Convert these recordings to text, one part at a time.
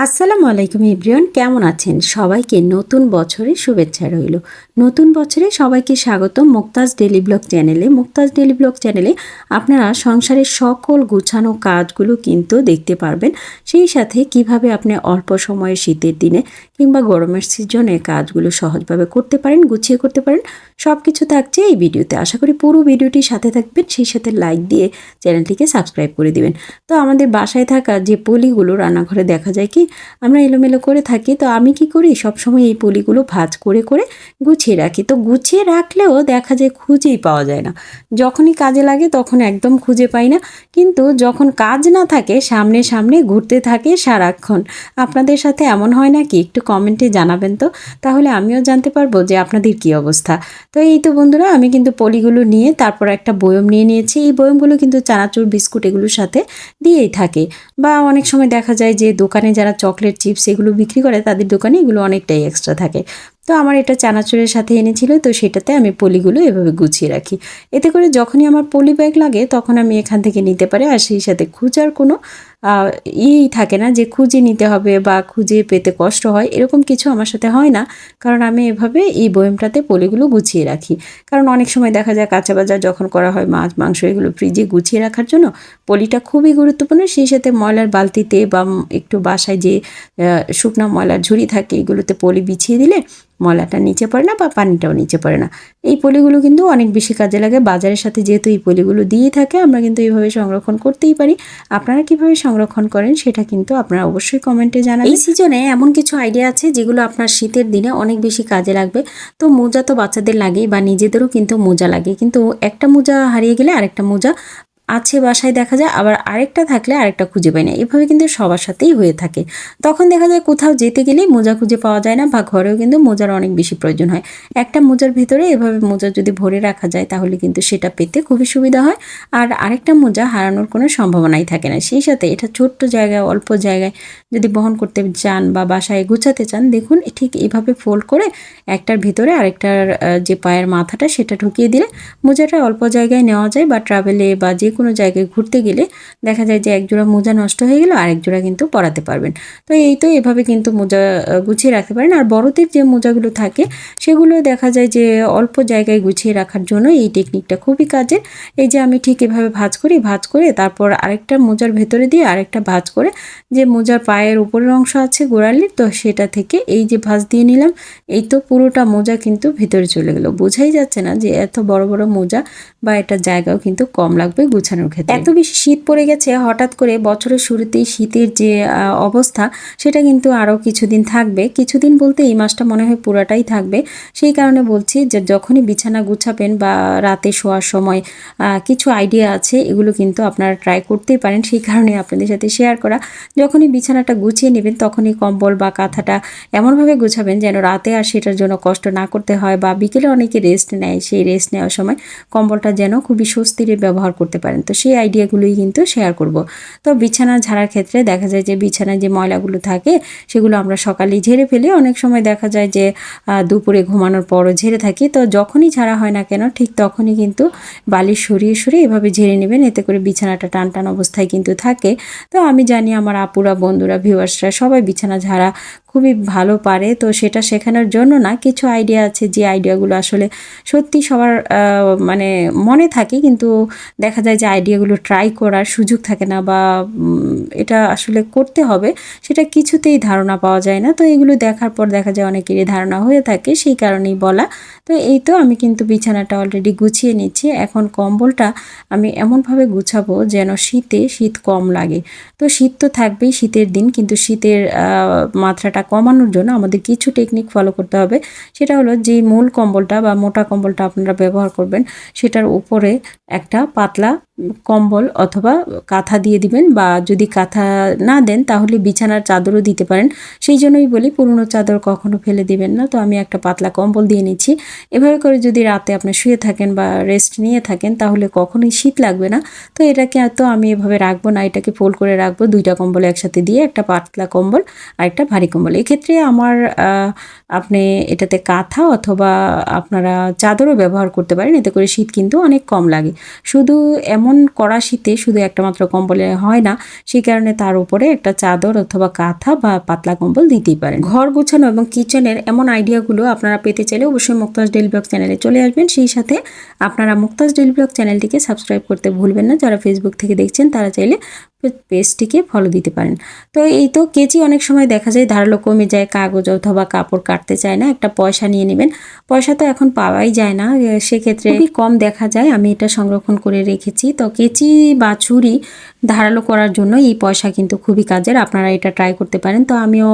আসসালামু আলাইকুম ইব্রিয়ন কেমন আছেন? সবাইকে নতুন বছরের শুভেচ্ছা রইল। নতুন বছরে সবাইকে স্বাগত মুক্তাজ ডেলি ব্লগ চ্যানেলে। মুক্তাজ ডেলি ব্লগ চ্যানেলে আপনারা সংসারের সকল গুছানো কাজগুলো কিন্তু দেখতে পারবেন। সেই সাথে কীভাবে আপনি অল্প সময়ে শীতের দিনে কিংবা গরমের সিজনে কাজগুলো সহজভাবে করতে পারেন, গুছিয়ে করতে পারেন সব কিছু থাকছে এই ভিডিওতে। আশা করি পুরো ভিডিওটি সাথে থাকবেন, সেই সাথে লাইক দিয়ে চ্যানেলটিকে সাবস্ক্রাইব করে দিবেন। তো আমাদের বাসায় থাকা যে পলিগুলো রান্নাঘরে দেখা যায় কি আমরা এলোমেলো করে থাকি, তো আমি কি করি? সবসময় এই পলিগুলো ভাজ করে করে গুছিয়ে রাখি। তো গুছিয়ে রাখলেও দেখা যায় খুঁজেই পাওয়া যায় না। যখনই কাজে লাগে তখন একদম খুঁজে পাই না। কিন্তু যখন কাজ না থাকে, সামনে সামনে ঘুরতে থাকে সারাক্ষণ। আপনাদের সাথে এমন হয় নাকি? একটু কমেন্টে জানাবেন তো। তাহলে আমিও জানতে পারব যে আপনাদের কি অবস্থা। তো এই তো বন্ধুরা, আমি কিন্তু পলিগুলো নিয়ে তারপর একটা বয়ম নিয়ে নিয়েছি। এই বয়মগুলো কিন্তু চানাচুর বিস্কুট এগুলোর সাথে দিয়েই থাকে। বা অনেক সময় দেখা যায় যে দোকানে যারা চকলেট চিপস এগুলো বিক্রি করে তাদের দোকানে এগুলো অনেকটাই এক্সট্রা থাকে। তো আমার এটা চানাচুরের সাথে এনেছিল, তো সেটাতে আমি পলিগুলো এভাবে গুছিয়ে রাখি। এতে করে যখনই আমার পলি ব্যাগ লাগে, তখন আমি এখান থেকে নিতে পারি, আর সেই সাথে খুঁজার কোনো ই থাকে না যে খুঁজে নিতে হবে বা খুঁজে পেতে কষ্ট হয়, এরকম কিছু আমার সাথে হয় না। কারণ আমি এভাবে এই বয়মটাতে পলিগুলো গুছিয়ে রাখি। কারণ অনেক সময় দেখা যায় কাঁচা বাজার যখন করা হয় মাছ, মাংস, এগুলো ফ্রিজে গুছিয়ে রাখার জন্য, পলিটা খুবই গুরুত্বপূর্ণ। সেই সাথে ময়লার বালতিতে বা একটু বাসায় যে শুকনো ময়লার ঝুড়ি থাকে, এগুলোতে পলি বিছিয়ে দিলে ময়লাটা নিচে পড়ে না বা পানিটাও নিচে পড়ে না। এই পলিগুলো কিন্তু অনেক বেশি কাজে লাগে। বাজারের সাথে যেহেতু এই পলিগুলো দিয়ে থাকে, আমরা কিন্তু এইভাবে সংরক্ষণ করতেই পারি। আপনারা কীভাবে সংরক্ষণ করেন সেটা কিন্তু আপনারা অবশ্যই কমেন্টে জানান এই সিজনে এমন কিছু আইডিয়া আছে যেগুলো আপনার শীতের দিনে অনেক বেশি কাজে লাগবে। তো মোজা তো বাচ্চাদের লাগেই বা নিজেদেরও কিন্তু মোজা লাগে। কিন্তু একটা মোজা হারিয়ে গেলে আরেকটা মোজা আছে বাসায় দেখা যায়, আবার আরেকটা থাকলে আরেকটা খুঁজে পাই না। এভাবে কিন্তু সবার সাথেই হয়ে থাকে। তখন দেখা যায় কোথাও যেতে গেলেই মোজা খুঁজে পাওয়া যায় না বা ঘরেও কিন্তু মোজার অনেক বেশি প্রয়োজন হয়। একটা মোজার ভিতরে এভাবে মোজা যদি ভরে রাখা যায়, তাহলে কিন্তু সেটা পেতে খুবই সুবিধা হয়। আর আরেকটা মোজা হারানোর কোনো সম্ভাবনাই থাকে না। সেই সাথে এটা ছোট্ট জায়গায়, অল্প জায়গায় যদি বহন করতে চান বা বাসায় গুছাতে চান, দেখুন ঠিক এইভাবে ফোল্ড করে একটার ভিতরে আরেকটার যে পায়ের মাথাটা সেটা ঢুকিয়ে দিলে মোজাটা অল্প জায়গায় নেওয়া যায় বা ট্রাভেলে বা যে কোনো জায়গায় ঘুরতে গেলে দেখা যায় যে এক জোড়া মোজা নষ্ট হয়ে গেল, আরেক জোড়া কিন্তু পরাতে পারবেন। তো এই তো এভাবে কিন্তু মোজা গুছিয়ে রাখতে পারেন। আর বড়দের যে মোজাগুলো থাকে, সেগুলো দেখা যায় যে অল্প জায়গায় গুছিয়ে রাখার জন্য এই টেকনিকটা খুবই কাজের এই যে আমি ঠিক এভাবে ভাজ করি, ভাজ করে তারপর আরেকটা মোজার ভেতরে দিয়ে আরেকটা ভাজ করে যে মোজার পায়ের উপরের অংশ আছে গোড়ালির, তো সেটা থেকে এই যে ভাজ দিয়ে নিলাম, এই তো পুরোটা মোজা কিন্তু ভেতরে চলে গেল। বোঝাই যাচ্ছে না যে এত বড় বড় মোজা বা এটা জায়গাও কিন্তু কম লাগবে গুছানোর ক্ষেত্রে। এত বেশি শীত পড়ে গেছে, হঠাৎ করে বছরের শুরুতেই শীতের যে অবস্থা, সেটা কিন্তু আরও কিছুদিন থাকবে। কিছুদিন বলতে এই মাসটা মনে হয় পুরাটাই থাকবে। সেই কারণে বলছি যে, যখনই বিছানা গুছাবেন বা রাতে শোয়ার সময় কিছু আইডিয়া আছে, এগুলো কিন্তু আপনারা ট্রাই করতেই পারেন। সেই কারণে আপনাদের সাথে শেয়ার করা। যখনই বিছানাটা গুছিয়ে নেবেন, তখনই কম্বল বা কাঁথাটা এমনভাবে গুছাবেন যেন রাতে আর সেটার জন্য কষ্ট না করতে হয় বা বিকেলে অনেকে রেস্ট নেয়। সেই রেস্ট নেওয়ার সময় কম্বলটা যেন খুবই স্বস্তিরে ব্যবহার করতে পারেন। তো সেই আইডিয়াগুলোই কিন্তু শেয়ার করব। তো বিছানা ঝাড়ার ক্ষেত্রে দেখা যায় যে বিছানায় যে ময়লাগুলো থাকে, সেগুলো আমরা সকালেই ঝেড়ে ফেলি অনেক সময় দেখা যায় যে দুপুরে ঘুমানোর পরও ঝেড়ে থাকি। তো যখনই ঝাড়া হয় না কেন, ঠিক তখনই কিন্তু বালিশ সরিয়ে সরিয়ে এভাবে ঝেড়ে নেবেন। এতে করে বিছানাটা টান টান অবস্থায় কিন্তু থাকে। তো আমি জানি আমার আপুরা, বন্ধুরা ভিউয়ার্সরা সবাই বিছানা ঝাড়া খুবই ভালো পারে। তো সেটা শেখানোর জন্য না, কিছু আইডিয়া আছে যে আইডিয়াগুলো আসলে সত্যি সবার মানে মনে থাকে, কিন্তু দেখা যায় যে আইডিয়াগুলো ট্রাই করার সুযোগ থাকে না বা এটা আসলে করতে হবে, সেটা কিছুতেই ধারণা পাওয়া যায় না। তো এগুলো দেখার পর দেখা যায় অনেকেরই ধারণা হয়ে থাকে, সেই কারণেই বলা। তো এই তো আমি কিন্তু বিছানাটা অলরেডি গুছিয়ে নিচ্ছি। এখন কম্বলটা আমি এমনভাবে গুছাবো যেন শীতে শীত কম লাগে। তো শীত তো থাকবেই শীতের দিন, কিন্তু শীতের মাত্রাটা কমানোর জন্য আমাদের কিছু টেকনিক ফলো করতে হবে। সেটা হলো যে মূল কম্বলটা বা মোটা কম্বলটা আপনারা ব্যবহার করবেন, সেটার উপরে একটা পাতলা কম্বল অথবা কাঁথা দিয়ে দিবেন বা যদি কাঁথা না দেন তাহলে বিছানার চাদরও দিতে পারেন। সেই জন্যই বলি পুরনো চাদর কখনো ফেলে দিবেন না। তো আমি একটা পাতলা কম্বল দিয়ে নিচ্ছি। এভাবে করে যদি রাতে আপনি শুয়ে থাকেন বা রেস্ট নিয়ে থাকেন তাহলে কখনোই শীত লাগবে না। তো এটাকে তো আমি এভাবে রাখব না। এটাকে ফোল্ড করে রাখব। দুইটা কম্বল একসাথে দিয়ে একটা পাতলা কম্বল আর একটা ভারী কম্বল। এক্ষেত্রে আমার আপনি এটাতে কাঁথা অথবা আপনারা চাদরও ব্যবহার করতে পারেন। এতে করে শীত কিন্তু অনেক কম লাগে। শুধু এমন কড়া শীতে শুধু একটা মাত্র কম্বলে হয় না সেই কারণে তার উপরে একটা চাদর অথবা কাঁথা বা পাতলা কম্বল দিতেই পারেন। ঘর গোছানো এবং কিচেনের এমন আইডিয়াগুলো আপনারা পেতে চাইলে অবশ্যই মুক্তাজ ডেলি ব্লগ চ্যানেলে চলে আসবেন। সেই সাথে আপনারা মুক্তাজ ডেলি ব্লগ চ্যানেলটিকে সাবস্ক্রাইব করতে ভুলবেন না। যারা ফেসবুক থেকে দেখছেন তারা চাইলে পেজটিকে ফলো দিতে পারেন। তো এই তো কেচি অনেক সময় দেখা যায় ধারালো কমে যায় কাগজ অথবা কাপড় কাটতে চায় না একটা পয়সা নিয়ে নেবেন। পয়সা তো এখন পাওয়াই যায় না। সেক্ষেত্রে খুবই কম দেখা যায়। আমি এটা সংরক্ষণ করে রেখেছি। তো কেচি বা ছুরি ধারালো করার জন্য এই পয়সা কিন্তু খুবই কাজের। আপনারা এটা ট্রাই করতে পারেন। তো আমিও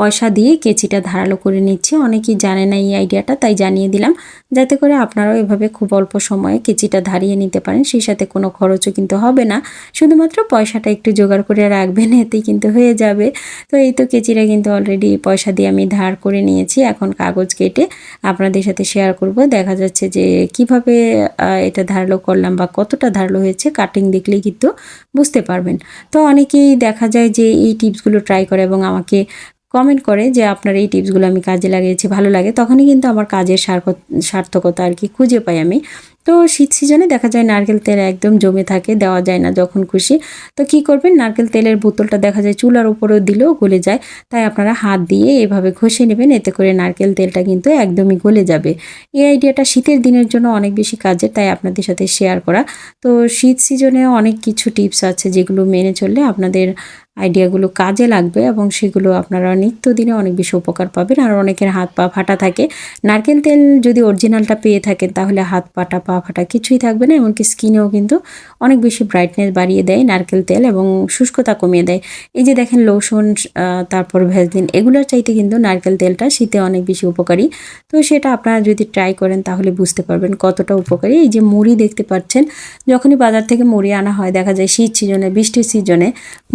পয়সা দিয়ে কেচিটা ধারালো করে নিচ্ছি। অনেকেই জানে না এই আইডিয়াটা, তাই জানিয়ে দিলাম। যাতে করে আপনারাও এভাবে খুব অল্প সময়ে কেচিটা ধারিয়ে নিতে পারেন, সেই সাথে কোনো খরচও কিন্তু হবে না। শুধুমাত্র পয়সাটা একটু জোগাড় করে রাখবেন, এতেই কিন্তু হয়ে যাবে। তো এই তো কেচিটা কিন্তু অলরেডি পয়সা দিয়ে আমি ধার করে নিয়েছি। এখন কাগজ কেটে আপনাদের সাথে শেয়ার করব। দেখা যাচ্ছে যে কীভাবে এটা ধারালো করলাম বা কতটা ধারালো হয়েছে কাটিং দেখলেই কিন্তু বুঝতে পারবেন। তো অনেকেই দেখা যায় যে এই টিপসগুলো ট্রাই করে এবং আমাকে কমেন্ট করে যে আপনার এই টিপসগুলো আমি কাজে লাগিয়েছি, ভালো লাগে। তখনই কিন্তু আমার কাজের সার্থকতা আর কি খুঁজে পাই আমি। তো শীত সিজনে দেখা যায় নারকেল তেল একদম জমে থাকে, দেওয়া যায় না যখন খুশি। তো কি করবেন? নারকেল তেলের বোতলটা দেখা যায় চুলার উপরেও দিলেও গলে যায়। তাই আপনারা হাত দিয়ে এভাবে ঘষে নেবেন, এতে করে নারকেল তেলটা কিন্তু একদমই গলে যাবে। এই আইডিয়াটা শীতের দিনের জন্য অনেক বেশি কাজের তাই আপনাদের সাথে শেয়ার করা। তো শীত সিজনে অনেক কিছু টিপস আছে যেগুলো মেনে চললে আপনাদের আইডিয়াগুলো কাজে লাগবে এবং সেগুলো আপনারা নিত্যদিনে অনেক বেশি উপকার পাবেন। আর অনেকের হাত পা ফাটা থাকে। নারকেল তেল যদি অরিজিনালটা পেয়ে থাকেন, তাহলে হাত পাটা, পা ফাটা কিছুই থাকবে না, এমনকি স্কিনেও কিন্তু অনেক বেশি ব্রাইটনেস বাড়িয়ে দেয় নারকেল তেল এবং শুষ্কতা কমিয়ে দেয়। এই যে দেখেন লোশন তারপর ভ্যাসলিন এগুলোর চাইতে কিন্তু নারকেল তেলটা শীতে অনেক বেশি উপকারী। তো সেটা আপনারা যদি ট্রাই করেন, তাহলে বুঝতে পারবেন কতটা উপকারী। এই যে মুড়ি দেখতে পাচ্ছেন, যখনই বাজার থেকে মুড়ি আনা হয়, দেখা যায় শীত সিজনে, বৃষ্টির সিজনে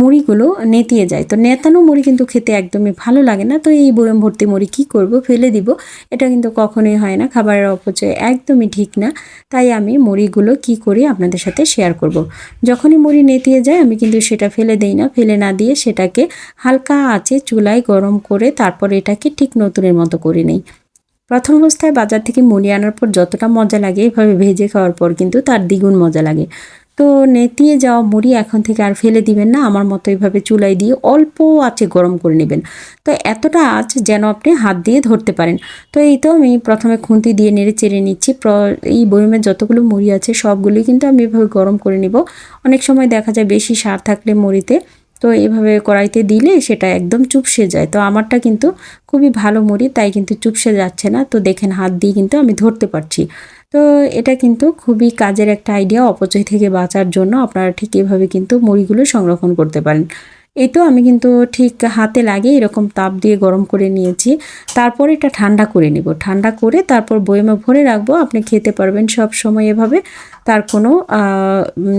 মুড়িগুলো নেতিয়ে যায়। তো নেতানো মুড়ি কিন্তু খেতে একদমই ভালো লাগে না। তো এই বয়ম ভর্তি মুড়ি কি করব ফেলে দিব, এটা কিন্তু কখনোই হয় না। খাবারের অপচয় একদমই ঠিক না। তাই আমি মুড়িগুলো কি করি আপনাদের সাথে শেয়ার করব। যখনই মুড়ি নেতিয়ে যায়, আমি কিন্তু সেটা ফেলে দেই না। ফেলে না দিয়ে সেটাকে হালকা আঁচে চুলায় গরম করে তারপর এটাকে ঠিক নতুনের মতো করে নেই। প্রথম অবস্থায় বাজার থেকে মুড়ি আনার পর যতটা মজা লাগে, এভাবে ভেজে খাওয়ার পর কিন্তু তার দ্বিগুণ মজা লাগে। তো নেতিয়ে যাওয়া মুড়ি এখন থেকে আর ফেলে দিবেন না, আমার মতো এইভাবে চুলায় দিয়ে অল্প আঁচে গরম করে নেবেন। তো এতটা আঁচ যেন আপনি হাত দিয়ে ধরতে পারেন। তো এই তো আমি প্রথমে খুন্তি দিয়ে নেড়ে চেড়ে নিচ্ছি। এই বয়মের যতগুলো মুড়ি আছে সবগুলোই কিন্তু আমি এভাবে গরম করে নিব। অনেক সময় দেখা যায় বেশি সার থাকলে মুড়িতে, তো এভাবে কড়াইতে দিলে সেটা একদম চুপসে যায়। তো আমারটা কিন্তু খুবই ভালো মুড়ি, তাই কিন্তু চুপসে যাচ্ছে না। তো দেখেন হাত দিয়ে কিন্তু আমি ধরতে পারছি। তো এটা কিন্তু খুবই কাজের একটা আইডিয়া অপচয় থেকে বাঁচার জন্য আপনারা ঠিক এভাবে কিন্তু মুড়িগুলো সংরক্ষণ করতে পারেন। এই তো আমি কিন্তু ঠিক হাতে লাগে এরকম তাপ দিয়ে গরম করে নিয়েছি। তারপর এটা ঠান্ডা করে নিব। ঠান্ডা করে তারপর বয়মে ভরে রাখব। আপনি খেতে পারবেন সব সময় এভাবে। তার কোনো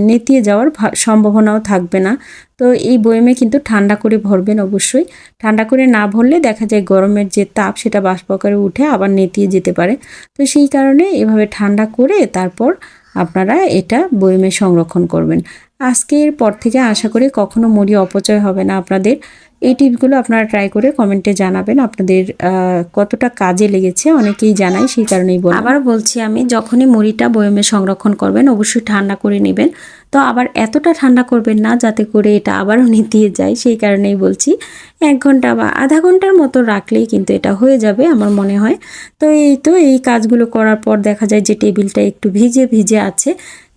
নেতিয়ে যাওয়ার সম্ভাবনাও থাকবে না। তো এই বয়মে কিন্তু ঠান্ডা করে ভরবেন অবশ্যই। ঠান্ডা করে না ভরলে দেখা যায় গরমের যে তাপ, সেটা বাষ্প আকারে উঠে আবার নেতিয়ে যেতে পারে। তো সেই কারণে এভাবে ঠান্ডা করে তারপর আপনারা এটা বয়মে সংরক্ষণ করবেন। আজকের পর থেকে আশা করি কখনো মুড়ি অপচয় হবে না আপনাদের। এই টিপগুলো আপনারা ট্রাই করে কমেন্টে জানাবেন। আপনাদের কতটা কাজে লেগেছে অনেকেই জানাই সেই কারণেই বল আবার বলছি আমি, যখনই মুড়িটা বয়মে সংরক্ষণ করবেন, অবশ্যই ঠান্ডা করে নেবেন। তো আবার এতটা ঠান্ডা করবেন না যাতে করে এটা আবারও নিতিয়ে যায়, সেই কারণেই বলছি এক ঘণ্টা বা আধা ঘণ্টার মতো রাখলেই কিন্তু এটা হয়ে যাবে আমার মনে হয়। তো এই তো এই কাজগুলো করার পর দেখা যায় যে টেবিলটা একটু ভিজে ভিজে আছে।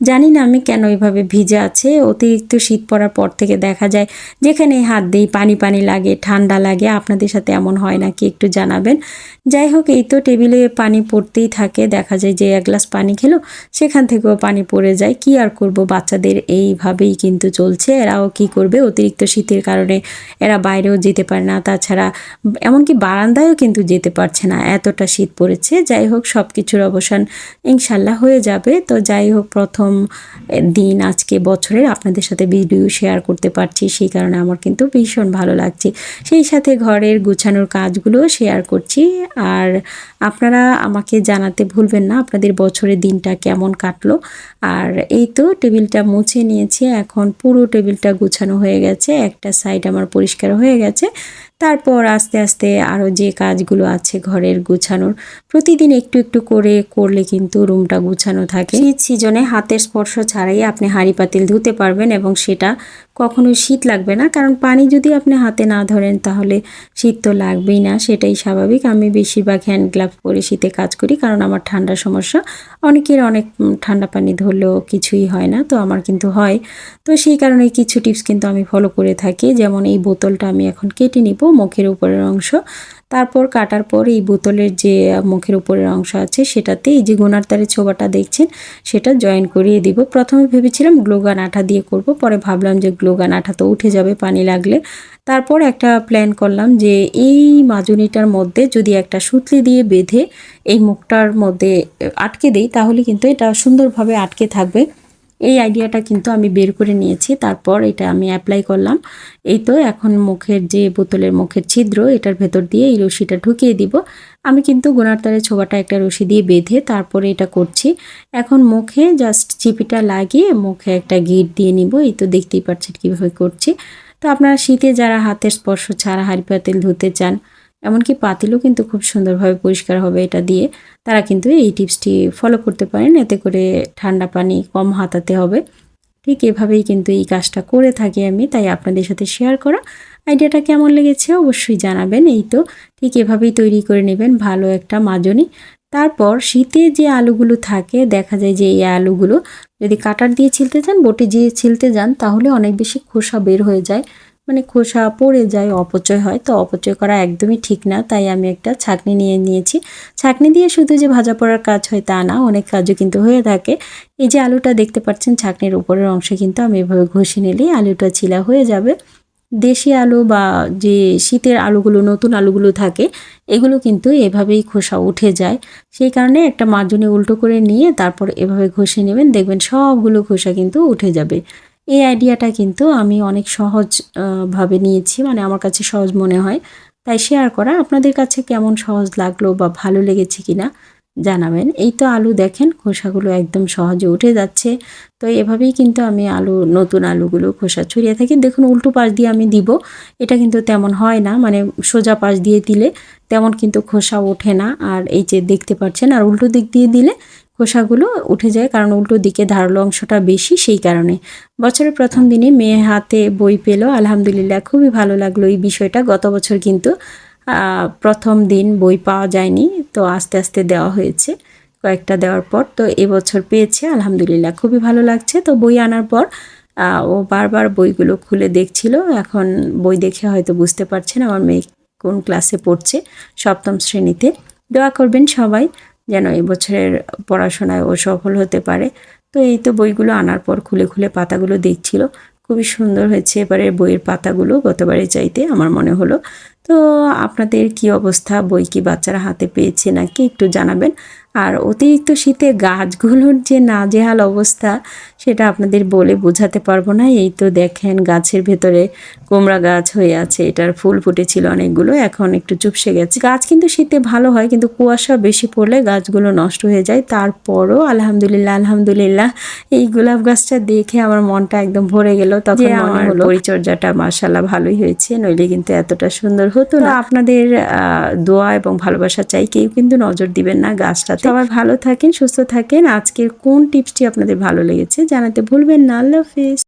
জানি না আমি কেন এভাবে ভিজে আছে, অতিরিক্ত শীত পড়ার পর থেকে দেখা যায় যেখানে হাত দিই পানি পানি লাগে, ঠান্ডা লাগে, আপনাদের সাথে এমন হয় নাকি একটু জানাবেন। যাই হোক, এই তো টেবিলে পানি পড়তেই থাকে, দেখা যায় যে এক গ্লাস পানি খেলো, সেখান থেকেও পানি পড়ে যায়, কি আর করব, বাচ্চাদের এইভাবেই কিন্তু চলছে। এরাও কি করবে? অতিরিক্ত শীতের কারণে এরা বাইরেও যেতে পারে না। তাছাড়া এমনকি বারান্দায়ও কিন্তু যেতে পারছে না। এতটা শীত পড়েছে। যাই হোক সব কিছুর অবসান ইনশাল্লাহ হয়ে যাবে। তো যাই হোক, প্রথম দিন আজকে বছরের আপনাদের সাথে ভিডিও শেয়ার করতে পারছি। সেই কারণে আমার কিন্তু ভীষণ ভালো লাগছে। সেই সাথে ঘরের গুছানোর কাজগুলো শেয়ার করছি। আর আপনারা আমাকে জানাতে ভুলবেন না, আপনাদের বছরের দিনটা কেমন কাটলো। আর এই তো, টেবিলটা মুছে নিয়েছি। এখন পুরো টেবিলটা গুছানো হয়ে গেছে। একটা সাইড আমার পরিষ্কার হয়ে গেছে। তারপর আস্তে আস্তে আরও যে কাজগুলো আছে ঘরের গুছানোর, প্রতিদিন একটু একটু করে করলে কিন্তু রুমটা গুছানো থাকে। শীত সিজনে হাতের স্পর্শ ছাড়াই আপনি হাঁড়ি পাতিল ধুতে পারবেন এবং সেটা কখনো শীত লাগবে না। কারণ পানি যদি আপনি হাতে না ধরেন তাহলে শীত তো লাগবেই না, সেটাই স্বাভাবিক। আমি বেশিরভাগ হ্যান্ড গ্লাভ পরে শীতে কাজ করি কারণ আমার ঠান্ডার সমস্যা। অনেকের অনেক ঠান্ডা পানি ধরলেও কিছুই হয় না, তো আমার কিন্তু হয়। তো সেই কারণে কিছু টিপস কিন্তু আমি ফলো করে থাকি। যেমন এই বোতলটা আমি এখন কেটে নিব। মুখের উপরের অংশ। তারপর কাটার পর এই বোতলের যে মুখের উপরের অংশ আছে, সেটাতে এই যে গোনার তারের ছোবাটা দেখছেন, সেটা জয়েন করিয়ে দিব। প্রথমে ভেবেছিলাম গ্লোগান আঠা দিয়ে করব, পরে ভাবলাম যে গ্লোগান আঠা তো উঠে যাবে পানি লাগলে। তারপর একটা প্ল্যান করলাম যে, এই মাজুনিটার মধ্যে যদি একটা সুতলি দিয়ে বেঁধে এই মুখটার মধ্যে আটকে দেই, তাহলে কিন্তু এটা সুন্দরভাবে আটকে থাকবে। এই আইডিয়াটা কিন্তু আমি বের করে নিয়েছি, তারপর এটা আমি অ্যাপ্লাই করলাম। এই তো এখন মুখের যে বোতলের মুখের ছিদ্র, এটার ভেতর দিয়ে এই রশিটা ঢুকিয়ে দিব। আমি কিন্তু গোনার তারের ছোবাটা একটা রশি দিয়ে বেঁধে তারপরে এটা করছি। এখন মুখে জাস্ট চিপিটা লাগিয়ে মুখে একটা গিট দিয়ে নিব, এই তো দেখতেই পাচ্ছেন কীভাবে করছি। তো আপনারা শীতে যারা হাতের স্পর্শ ছাড়া হাঁড়ি ধুতে চান এমনকি পাতিলও কিন্তু খুব সুন্দরভাবে পরিষ্কার হবে এটা দিয়ে। তারা কিন্তু এই টিপসটি ফলো করতে পারেন, এতে করে ঠান্ডা পানি কম হাতাতে হবে। ঠিক এভাবেই কিন্তু এই কাজটা করে থাকি আমি, তাই আপনাদের সাথে শেয়ার করা। আইডিয়াটা কেমন লেগেছে অবশ্যই জানাবেন, এই তো। ঠিক এভাবেই তৈরি করে নেবেন ভালো একটা মাজনি। তারপর শীতে যে আলুগুলো থাকে, দেখা যায় যে এই আলুগুলো যদি কাটার দিয়ে ছিলতে যান বটি দিয়ে ছিলতে যান, তাহলে অনেক বেশি খোসা বের হয়ে যায়। মানে খোসা পড়ে যায়, অপচয় হয়। তো অপচয় করা একদমই ঠিক না, তাই আমি একটা ছাঁকনি নিয়ে নিয়েছি। ছাঁকনি দিয়ে শুধু যে ভাজা পড়ার কাজ হয় তা না, অনেক কাজও কিন্তু হয়ে থাকে। এই যে আলুটা দেখতে পাচ্ছেন, ছাঁকনির উপরের অংশে কিন্তু আমি এভাবে ঘষে নিলেই আলুটা ছিলা হয়ে যাবে। দেশি আলু বা যে শীতের আলুগুলো, নতুন আলুগুলো থাকে, এগুলো কিন্তু এভাবেই খোসা উঠে যায়। সেই কারণে একটা মাজনে উল্টো করে নিয়ে তারপর এভাবে ঘষে নেবেন, দেখবেন সবগুলো খোসা কিন্তু উঠে যাবে। এই আইডিয়াটা কিন্তু আমি অনেক সহজ ভাবে নিয়েছি মানে আমার কাছে সহজ মনে হয়। তাই শেয়ার করা। আপনাদের কাছে কেমন সহজ লাগল বা ভালো লেগেছে কিনা জানাবেন। এই তো আলু দেখেন, খোসাগুলো একদম সহজে উঠে যাচ্ছে। তো এভাবেই কিন্তু আমি আলু, নতুন আলুগুলো খোসা ছড়িয়ে থাকি। দেখুন, উল্টো পাশ দিয়ে আমি দিব, এটা কিন্তু তেমন হয় না মানে সোজা পাশ দিয়ে দিলে তেমন কিন্তু খোসা ওঠে না। আর এই যে দেখতে পাচ্ছেন, আর উল্টো দিক দিয়ে দিলে খোসাগুলো উঠে যায়, কারণ উল্টো দিকে ধারালো অংশটা বেশি সেই কারণে। বছরের প্রথম দিনে মেয়ে হাতে বই পেল। আলহামদুলিল্লাহ, খুবই ভালো লাগল এই বিষয়টা। গত বছর কিন্তু প্রথম দিন বই পাওয়া যায়নি, তো আস্তে আস্তে দেওয়া হয়েছে, কয়েকটা দেওয়ার পর। তো এবছর পেয়েছে, আলহামদুলিল্লাহ, খুবই ভালো লাগছে। তো বই আনার পর ও বারবার বইগুলো খুলে দেখছিল। এখন বই দেখে হয়তো বুঝতে পারছেন আমার মেয়ে কোন ক্লাসে পড়ছে সপ্তম শ্রেণীতে। দোয়া করবেন সবাই। যেন এবছরের বছরের পড়াশোনায় ও সফল হতে পারে। তো এই তো বইগুলো আনার পর খুলে খুলে পাতাগুলো দেখছিল। খুবই সুন্দর হয়েছে এবারে বইয়ের পাতাগুলো গতবারের চাইতে আমার মনে হলো। তো আপনাদের কি অবস্থা? বই কি বাচ্চারা হাতে পেয়েছে নাকি একটু জানাবেন। আর অতিরিক্ত শীতে গাছগুলোর যে নাজেহাল অবস্থা সেটা আপনাদের বলে বোঝাতে পারব না। এই তো দেখেন গাছের ভেতরে কুমড়া গাছ হয়ে আছে। এটার ফুল ফুটেছিল অনেকগুলো এখন একটু চুপসে গেছে। গাছ কিন্তু শীতে ভালো হয় কিন্তু কুয়াশা বেশি পড়লে গাছগুলো নষ্ট হয়ে যায়। তারপরও আলহামদুলিল্লাহ আলহামদুলিল্লাহ এই গোলাপ গাছটা দেখে আমার মনটা একদম ভরে গেল। তখন আমার পরিচর্যাটা মাসাল্লাহ ভালোই হয়েছে নইলে কিন্তু এতটা সুন্দর হতো না। আপনাদের আহ, দোয়া এবং ভালোবাসা চাই কেউ কিন্তু নজর দিবেন না গাছটাতে। সবাই ভালো থাকেন সুস্থ থাকেন। আজকের কোন টিপসটি আপনাদের ভালো লেগেছে জানাতে ভুলবেন না। আল্লাহ হাফিজ।